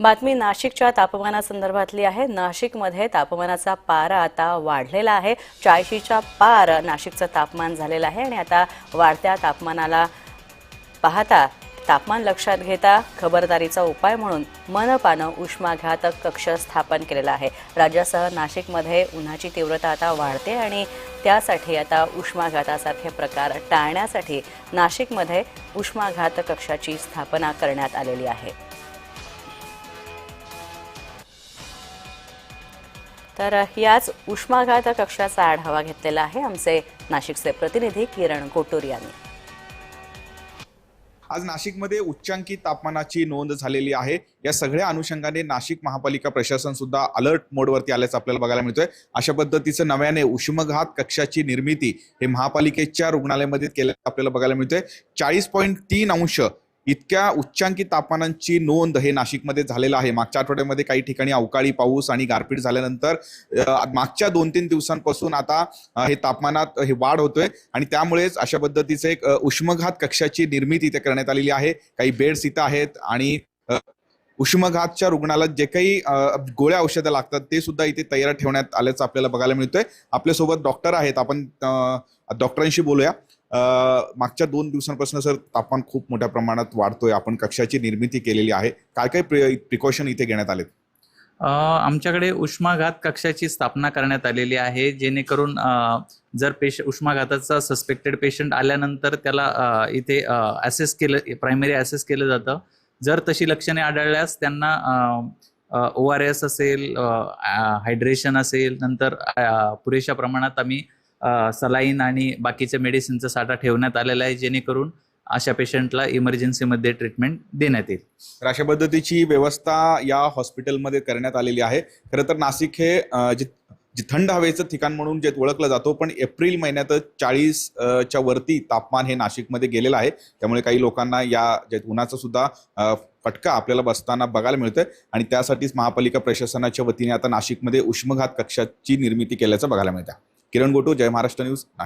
बातमी नाशिकच्या तापमानासंदर्भातली आहे. नाशिकमध्ये तापमानाचा पारा आता वाढलेला आहे. चाळीशीच्या पार नाशिकचं तापमान झालेलं आहे आणि आता वाढत्या तापमानाला पाहता तापमान लक्षात घेता खबरदारीचा उपाय म्हणून मनपानं उष्माघातक कक्ष स्थापन केलेला आहे. राज्यासह नाशिकमध्ये उन्हाची तीव्रता आता वाढते आणि त्यासाठी आता उष्माघातासारखे प्रकार टाळण्यासाठी नाशिकमध्ये उष्माघात कक्षाची स्थापना करण्यात आलेली आहे. तर याच उष्माघात कक्षाचा आढावा घेतलेला आहे आमचे नाशिकचे प्रतिनिधी किरण कोटोर यांनी. आज नाशिकमध्ये उच्चांकी तापमानाची नोंद झालेली आहे. या सगळ्या अनुषंगाने नाशिक महापालिका प्रशासन सुद्धा अलर्ट मोडवरती आल्याचं आपल्याला बघायला मिळतोय. अशा पद्धतीचं नव्याने उष्मघात कक्षाची निर्मिती हे महापालिकेच्या रुग्णालयामध्ये केल्याचं आपल्याला बघायला मिळतोय. चाळीस पॉईंट तीन अंश इतक्या उच्चांकी तापमानांची नोंद हे नाशिकमध्ये झालेलं आहे. मागच्या आठवड्यामध्ये काही ठिकाणी अवकाळी पाऊस आणि गारपीट झाल्यानंतर मागच्या दोन तीन दिवसांपासून आता हे तापमानात हे वाढ होतोय आणि त्यामुळेच अशा पद्धतीचे एक उष्मघात कक्षाची निर्मिती इथे करण्यात आलेली आहे. काही बेड्स इथं आहेत आणि उष्मघातच्या रुग्णाला जे काही गोळ्या औषधं लागतात ते सुद्धा इथे तयार ठेवण्यात आल्याचं आपल्याला बघायला मिळतोय. आपल्यासोबत डॉक्टर आहेत. आपण डॉक्टरांशी बोलूया. मागच्या दोन दिवसांपासून सर तापमान खूप मोठ्या प्रमाणात वाढतोय. आपण कक्षाची निर्मिती केलेली आहे. काय काय प्रिकॉशन इथे घेण्यात आलेत? आमच्याकडे उष्माघात कक्षाची स्थापना करण्यात आलेली आहे. जेणेकरून जर पेश उष्माघाताचा सस्पेक्टेड पेशंट आल्यानंतर त्याला इथे ॲसेस केलं प्रायमरी ॲसेस केलं जातं. जर तशी लक्षणे आढळल्यास त्यांना ओ आर एस असेल हायड्रेशन असेल नंतर पुरेशा प्रमाणात आम्ही सलाईन आणि बाकीच्या मेडिसिनचा साठा ठेवण्यात आलेला आहे जेणेकरून अशा पेशंटला इमर्जन्सीमध्ये ट्रीटमेंट देण्यात येईल. तर अशा पद्धतीची व्यवस्था या हॉस्पिटलमध्ये करण्यात आलेली आहे. खरं तर नाशिक हे जे थंड हवेचं ठिकाण म्हणून जे ओळखलं जातो पण एप्रिल महिन्यातच चाळीस च्या वरती तापमान हे नाशिकमध्ये गेलेलं आहे. त्यामुळे काही लोकांना या जे उन्हाचा सुद्धा फटका आपल्याला बसताना बघायला मिळतोय. आणि त्यासाठीच महापालिका प्रशासनाच्या वतीने आता नाशिकमध्ये उष्मघात कक्षाची निर्मिती केल्याचं बघायला मिळतं किरण गोटू जय महाराष्ट्र न्यूज नाशिक.